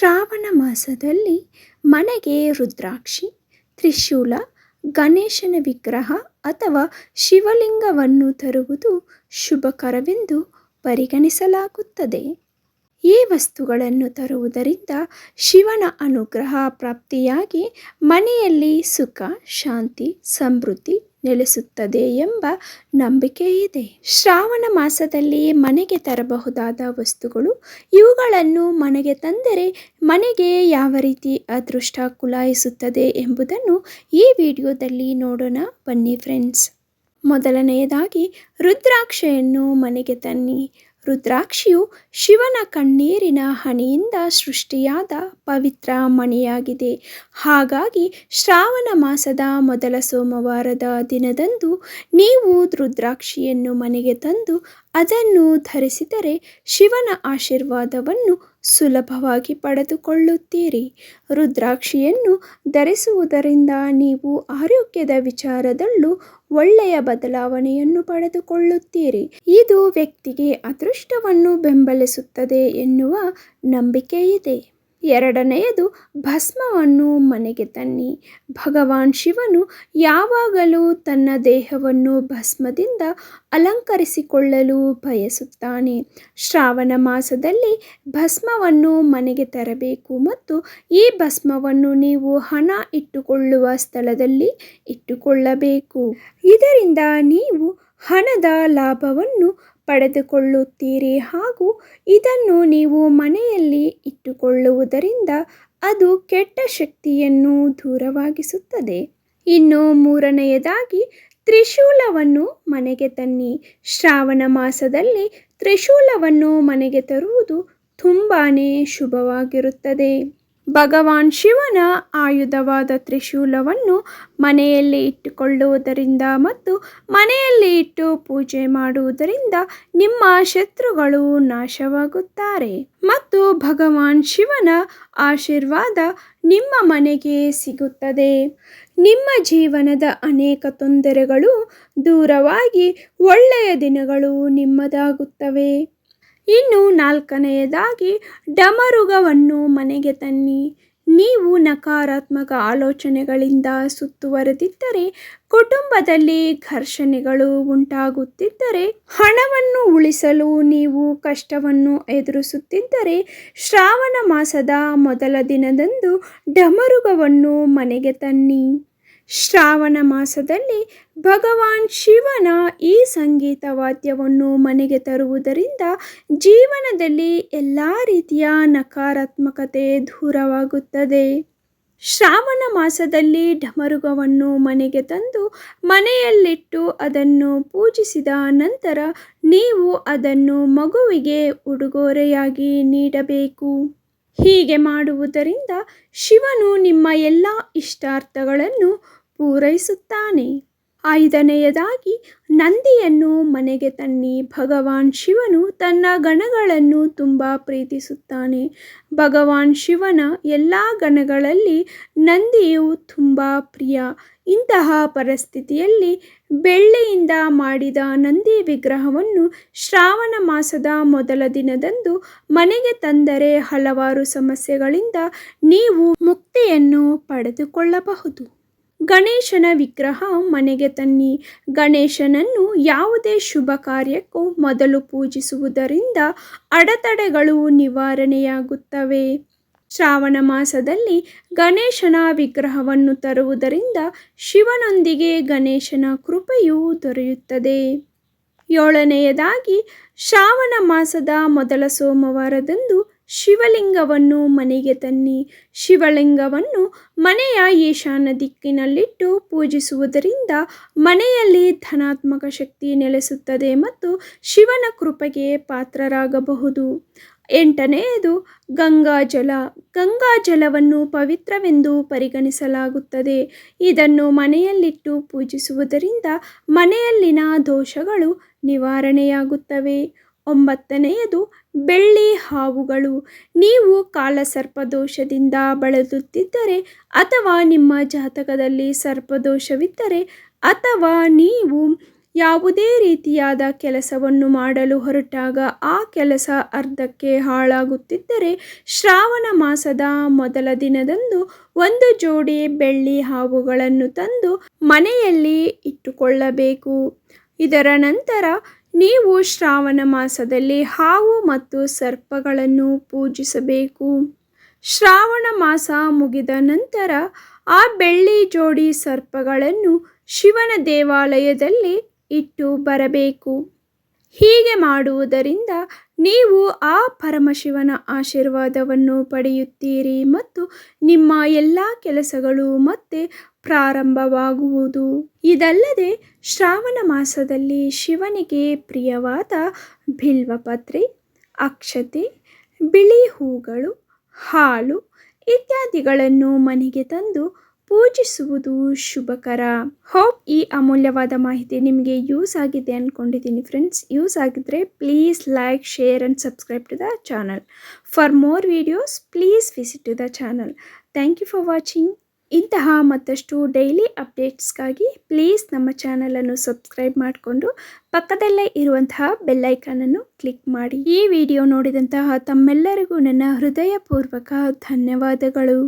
ಶ್ರಾವಣ ಮಾಸದಲ್ಲಿ ಮನೆಗೆ ರುದ್ರಾಕ್ಷಿ ತ್ರಿಶೂಲ ಗಣೇಶನ ವಿಗ್ರಹ ಅಥವಾ ಶಿವಲಿಂಗವನ್ನು ತರುವುದು ಶುಭಕರವೆಂದು ಪರಿಗಣಿಸಲಾಗುತ್ತದೆ. ಈ ವಸ್ತುಗಳನ್ನು ತರುವುದರಿಂದ ಶಿವನ ಅನುಗ್ರಹ ಪ್ರಾಪ್ತಿಯಾಗಿ ಮನೆಯಲ್ಲಿ ಸುಖ, ಶಾಂತಿ, ಸಮೃದ್ಧಿ ನೆಲೆಸುತ್ತದೆ ಎಂಬ ನಂಬಿಕೆ ಇದೆ. ಶ್ರಾವಣ ಮಾಸದಲ್ಲಿ ಮನೆಗೆ ತರಬಹುದಾದ ವಸ್ತುಗಳು, ಇವುಗಳನ್ನು ಮನೆಗೆ ತಂದರೆ ಮನೆಗೆ ಯಾವ ರೀತಿ ಅದೃಷ್ಟ ಕುಲಾಯಿಸುತ್ತದೆ ಎಂಬುದನ್ನು ಈ ವಿಡಿಯೋದಲ್ಲಿ ನೋಡೋಣ. ಬನ್ನಿ ಫ್ರೆಂಡ್ಸ್ ಮೊದಲನೆಯದಾಗಿ ರುದ್ರಾಕ್ಷೆಯನ್ನು ಮನೆಗೆ ತನ್ನಿ. ರುದ್ರಾಕ್ಷಿಯು ಶಿವನ ಕಣ್ಣೀರಿನ ಹಣಿಯಿಂದ ಸೃಷ್ಟಿಯಾದ ಪವಿತ್ರ ಮಣಿಯಾಗಿದೆ. ಹಾಗಾಗಿ ಶ್ರಾವಣ ಮಾಸದ ಮೊದಲ ಸೋಮವಾರದ ದಿನದಂದು ನೀವು ರುದ್ರಾಕ್ಷಿಯನ್ನು ಮನೆಗೆ ತಂದು ಅದನ್ನು ಧರಿಸಿದರೆ ಶಿವನ ಆಶೀರ್ವಾದವನ್ನು ಸುಲಭವಾಗಿ ಪಡೆದುಕೊಳ್ಳುತ್ತೀರಿ. ರುದ್ರಾಕ್ಷಿಯನ್ನು ಧರಿಸುವುದರಿಂದ ನೀವು ಆರೋಗ್ಯದ ವಿಚಾರದಲ್ಲೂ ಒಳ್ಳೆಯ ಬದಲಾವಣೆಯನ್ನು ಪಡೆದುಕೊಳ್ಳುತ್ತೀರಿ. ಇದು ವ್ಯಕ್ತಿಗೆ ಅದೃಷ್ಟವನ್ನು ಬೆಂಬಲಿಸುತ್ತದೆ ಎನ್ನುವ ನಂಬಿಕೆ ಇದೆ ಎರಡನೆಯದು ಭಸ್ಮವನ್ನು ಮನೆಗೆ ತನ್ನಿ. ಭಗವಾನ್ ಶಿವನು ಯಾವಾಗಲೂ ತನ್ನ ದೇಹವನ್ನು ಭಸ್ಮದಿಂದ ಅಲಂಕರಿಸಿಕೊಳ್ಳಲು ಬಯಸುತ್ತಾನೆ. ಶ್ರಾವಣ ಮಾಸದಲ್ಲಿ ಭಸ್ಮವನ್ನು ಮನೆಗೆ ತರಬೇಕು ಮತ್ತು ಈ ಭಸ್ಮವನ್ನು ನೀವು ಹಣ ಇಟ್ಟುಕೊಳ್ಳುವ ಸ್ಥಳದಲ್ಲಿ ಇಟ್ಟುಕೊಳ್ಳಬೇಕು. ಇದರಿಂದ ನೀವು ಹಣದ ಲಾಭವನ್ನು ಪಡೆದುಕೊಳ್ಳುತ್ತೀರಿ ಹಾಗೂ ಇದನ್ನು ನೀವು ಮನೆಯಲ್ಲಿ ಇಟ್ಟುಕೊಳ್ಳುವುದರಿಂದ ಅದು ಕೆಟ್ಟ ಶಕ್ತಿಯನ್ನು ದೂರವಾಗಿಸುತ್ತದೆ. ಇನ್ನು ಮೂರನೆಯದಾಗಿ, ತ್ರಿಶೂಲವನ್ನು ಮನೆಗೆ ತನ್ನಿ. ಶ್ರಾವಣ ಮಾಸದಲ್ಲಿ ತ್ರಿಶೂಲವನ್ನು ಮನೆಗೆ ತರುವುದು ತುಂಬಾ ಶುಭವಾಗಿರುತ್ತದೆ. ಭಗವಾನ್ ಶಿವನ ಆಯುಧವಾದ ತ್ರಿಶೂಲವನ್ನು ಮನೆಯಲ್ಲಿ ಇಟ್ಟುಕೊಳ್ಳುವುದರಿಂದ ಮತ್ತು ಮನೆಯಲ್ಲಿ ಇಟ್ಟು ಪೂಜೆ ಮಾಡುವುದರಿಂದ ನಿಮ್ಮ ಶತ್ರುಗಳು ನಾಶವಾಗುತ್ತಾರೆ. ಮತ್ತು ಭಗವಾನ್ ಶಿವನ ಆಶೀರ್ವಾದ ನಿಮ್ಮ ಮನೆಗೆ ಸಿಗುತ್ತದೆ. ನಿಮ್ಮ ಜೀವನದ ಅನೇಕ ತೊಂದರೆಗಳು ದೂರವಾಗಿ ಒಳ್ಳೆಯ ದಿನಗಳು ನಿಮ್ಮದಾಗುತ್ತವೆ. ಇನ್ನು ನಾಲ್ಕನೆಯದಾಗಿ, ಡಮರುಗವನ್ನು ಮನೆಗೆ ತನ್ನಿ. ನೀವು ನಕಾರಾತ್ಮಕ ಆಲೋಚನೆಗಳಿಂದ ಸುತ್ತುವರೆದಿದ್ದರೆ, ಕುಟುಂಬದಲ್ಲಿ ಘರ್ಷಣೆಗಳು ಉಂಟಾಗುತ್ತಿದ್ದರೆ, ಹಣವನ್ನು ಉಳಿಸಲು ನೀವು ಕಷ್ಟವನ್ನು ಎದುರಿಸುತ್ತಿದ್ದರೆ, ಶ್ರಾವಣ ಮಾಸದ ಮೊದಲ ದಿನದಂದು ಡಮರುಗವನ್ನು ಮನೆಗೆ ತನ್ನಿ. ಶ್ರಾವಣ ಮಾಸದಲ್ಲಿ ಭಗವಾನ್ ಶಿವನ ಈ ಸಂಗೀತ ವಾದ್ಯವನ್ನು ಮನೆಗೆ ತರುವುದರಿಂದ ಜೀವನದಲ್ಲಿ ಎಲ್ಲ ರೀತಿಯ ನಕಾರಾತ್ಮಕತೆ ದೂರವಾಗುತ್ತದೆ. ಶ್ರಾವಣ ಮಾಸದಲ್ಲಿ ಢಮರುಗವನ್ನು ಮನೆಗೆ ತಂದು ಮನೆಯಲ್ಲಿಟ್ಟು ಅದನ್ನು ಪೂಜಿಸಿದ ನಂತರ ನೀವು ಅದನ್ನು ಮಗುವಿಗೆ ಉಡುಗೊರೆಯಾಗಿ ನೀಡಬೇಕು. ಹೀಗೆ ಮಾಡುವುದರಿಂದ ಶಿವನು ನಿಮ್ಮ ಎಲ್ಲ ಇಷ್ಟಾರ್ಥಗಳನ್ನು ಪೂರೈಸುತ್ತಾನೆ. ಐದನೆಯದಾಗಿ, ನಂದಿಯನ್ನು ಮನೆಗೆ ತನ್ನಿ. ಭಗವಾನ್ ಶಿವನು ತನ್ನ ಗಣಗಳನ್ನು ತುಂಬ ಪ್ರೀತಿಸುತ್ತಾನೆ. ಭಗವಾನ್ ಶಿವನ ಎಲ್ಲ ಗಣಗಳಲ್ಲಿ ನಂದಿಯು ತುಂಬ ಪ್ರಿಯ. ಇಂತಹ ಪರಿಸ್ಥಿತಿಯಲ್ಲಿ ಬೆಳ್ಳಿಯಿಂದ ಮಾಡಿದ ನಂದಿ ವಿಗ್ರಹವನ್ನು ಶ್ರಾವಣ ಮಾಸದ ಮೊದಲ ದಿನದಂದು ಮನೆಗೆ ತಂದರೆ ಹಲವಾರು ಸಮಸ್ಯೆಗಳಿಂದ ನೀವು ಮುಕ್ತಿಯನ್ನು ಪಡೆದುಕೊಳ್ಳಬಹುದು. ಗಣೇಶನ ವಿಗ್ರಹ ಮನೆಗೆ ತನ್ನಿ. ಗಣೇಶನನ್ನು ಯಾವುದೇ ಶುಭ ಕಾರ್ಯಕ್ಕೂ ಮೊದಲು ಪೂಜಿಸುವುದರಿಂದ ಅಡೆತಡೆಗಳು ನಿವಾರಣೆಯಾಗುತ್ತವೆ. ಶ್ರಾವಣ ಮಾಸದಲ್ಲಿ ಗಣೇಶನ ವಿಗ್ರಹವನ್ನು ತರುವುದರಿಂದ ಶಿವನೊಂದಿಗೆ ಗಣೇಶನ ಕೃಪೆಯು ದೊರೆಯುತ್ತದೆ. ಏಳನೆಯದಾಗಿ, ಶ್ರಾವಣ ಮಾಸದ ಮೊದಲ ಸೋಮವಾರದಂದು ಶಿವಲಿಂಗವನ್ನು ಮನೆಗೆ ತನ್ನಿ. ಶಿವಲಿಂಗವನ್ನು ಮನೆಯ ಈಶಾನ ದಿಕ್ಕಿನಲ್ಲಿಟ್ಟು ಪೂಜಿಸುವುದರಿಂದ ಮನೆಯಲ್ಲಿ ಧನಾತ್ಮಕ ಶಕ್ತಿ ನೆಲೆಸುತ್ತದೆ ಮತ್ತು ಶಿವನ ಕೃಪೆಗೆ ಪಾತ್ರರಾಗಬಹುದು. ಎಂಟನೆಯದು ಗಂಗಾಜಲ ಗಂಗಾಜಲವನ್ನು ಪವಿತ್ರವೆಂದು ಪರಿಗಣಿಸಲಾಗುತ್ತದೆ. ಇದನ್ನು ಮನೆಯಲ್ಲಿಟ್ಟು ಪೂಜಿಸುವುದರಿಂದ ಮನೆಯಲ್ಲಿನ ದೋಷಗಳು ನಿವಾರಣೆಯಾಗುತ್ತವೆ. ಒಂಬತ್ತನೆಯದು ಬೆಳ್ಳಿ ಹಾವುಗಳು. ನೀವು ಕಾಲಸರ್ಪದೋಷದಿಂದ ಬಳಲುತ್ತಿದ್ದರೆ ಅಥವಾ ನಿಮ್ಮ ಜಾತಕದಲ್ಲಿ ಸರ್ಪದೋಷವಿದ್ದರೆ ಅಥವಾ ನೀವು ಯಾವುದೇ ರೀತಿಯಾದ ಕೆಲಸವನ್ನು ಮಾಡಲು ಹೊರಟಾಗ ಆ ಕೆಲಸ ಅರ್ಧಕ್ಕೆ ಹಾಳಾಗುತ್ತಿದ್ದರೆ ಶ್ರಾವಣ ಮಾಸದ ಮೊದಲ ದಿನದಂದು ಒಂದು ಜೋಡಿ ಬೆಳ್ಳಿ ಹಾವುಗಳನ್ನು ತಂದು ಮನೆಯಲ್ಲಿ ಇಟ್ಟುಕೊಳ್ಳಬೇಕು. ಇದರ ನಂತರ ನೀವು ಶ್ರಾವಣ ಮಾಸದಲ್ಲಿ ಹಾವು ಮತ್ತು ಸರ್ಪಗಳನ್ನು ಪೂಜಿಸಬೇಕು. ಶ್ರಾವಣ ಮಾಸ ಮುಗಿದ ನಂತರ ಆ ಬೆಳ್ಳಿ ಜೋಡಿ ಸರ್ಪಗಳನ್ನು ಶಿವನ ದೇವಾಲಯದಲ್ಲಿ ಇಟ್ಟು ಬರಬೇಕು. ಹೀಗೆ ಮಾಡುವುದರಿಂದ ನೀವು ಆ ಪರಮಶಿವನ ಆಶೀರ್ವಾದವನ್ನು ಪಡೆಯುತ್ತೀರಿ ಮತ್ತು ನಿಮ್ಮ ಎಲ್ಲ ಕೆಲಸಗಳು ಮತ್ತೆ ಪ್ರಾರಂಭವಾಗುವುದು. ಇದಲ್ಲದೆ ಶ್ರಾವಣ ಮಾಸದಲ್ಲಿ ಶಿವನಿಗೆ ಪ್ರಿಯವಾದ ಬಿಲ್ವಪತ್ರೆ, ಅಕ್ಷತೆ, ಬಿಳಿ ಹೂಗಳು, ಹಾಲು ಇತ್ಯಾದಿಗಳನ್ನು ಮನೆಗೆ ತಂದು ಪೂಜಿಸುವುದು ಶುಭಕರ. ಹೋಪ್ ಈ ಅಮೂಲ್ಯವಾದ ಮಾಹಿತಿ ನಿಮಗೆ ಯೂಸ್ ಆಗಿದೆ ಅಂದ್ಕೊಂಡಿದ್ದೀನಿ ಫ್ರೆಂಡ್ಸ್ ಯೂಸ್ ಆಗಿದ್ರೆ please like share and subscribe to the channel for more videos please visit to the channel thank you for watching ಇಂತಹ ಮತ್ತಷ್ಟು ಡೈಲಿ ಅಪ್ಡೇಟ್ಸ್ಗಾಗಿ ಪ್ಲೀಸ್ ನಮ್ಮ ಚಾನಲನ್ನು ಸಬ್ಸ್ಕ್ರೈಬ್ ಮಾಡಿಕೊಂಡು ಪಕ್ಕದಲ್ಲೇ ಇರುವಂತಹ ಬೆಲ್ಲೈಕನನ್ನು ಕ್ಲಿಕ್ ಮಾಡಿ. ಈ ವಿಡಿಯೋ ನೋಡಿದಂತಹ ತಮ್ಮೆಲ್ಲರಿಗೂ ನನ್ನ ಹೃದಯಪೂರ್ವಕ ಧನ್ಯವಾದಗಳು.